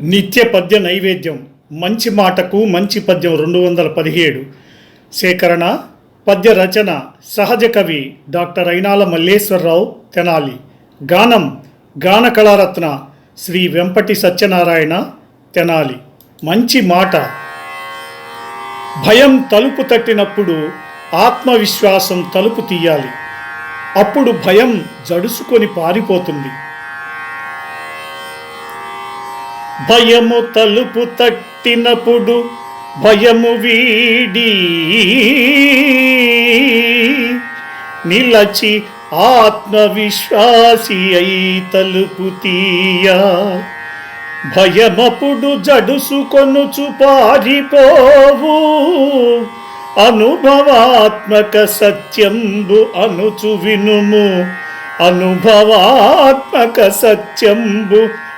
నిత్య పద్య నైవేద్యం. మంచి మాటకు మంచి పద్యం రెండు వందల పదిహేడు. సేకరణ పద్య రచన సహజ కవి డాక్టర్ అయినాల మల్లేశ్వరరావు తెనాలి. గానం గాన కళారత్న శ్రీ వెంపటి సత్యనారాయణ తెనాలి. మంచి మాట. భయం తలుపు తట్టినప్పుడు ఆత్మవిశ్వాసం తలుపు తీయాలి. అప్పుడు భయం జడుసుకొని పారిపోతుంది. భయము తలుపు తట్టినప్పుడు భయము వీడి నిలచి ఆత్మవిశ్వాసి అయి తలుపు తీయ. భయమపుడు జడుసుకొనుచు పారిపోవు. అనుభవాత్మక సత్యంబు అనుచు వినుము. అనుభవాత్మక సత్యంబు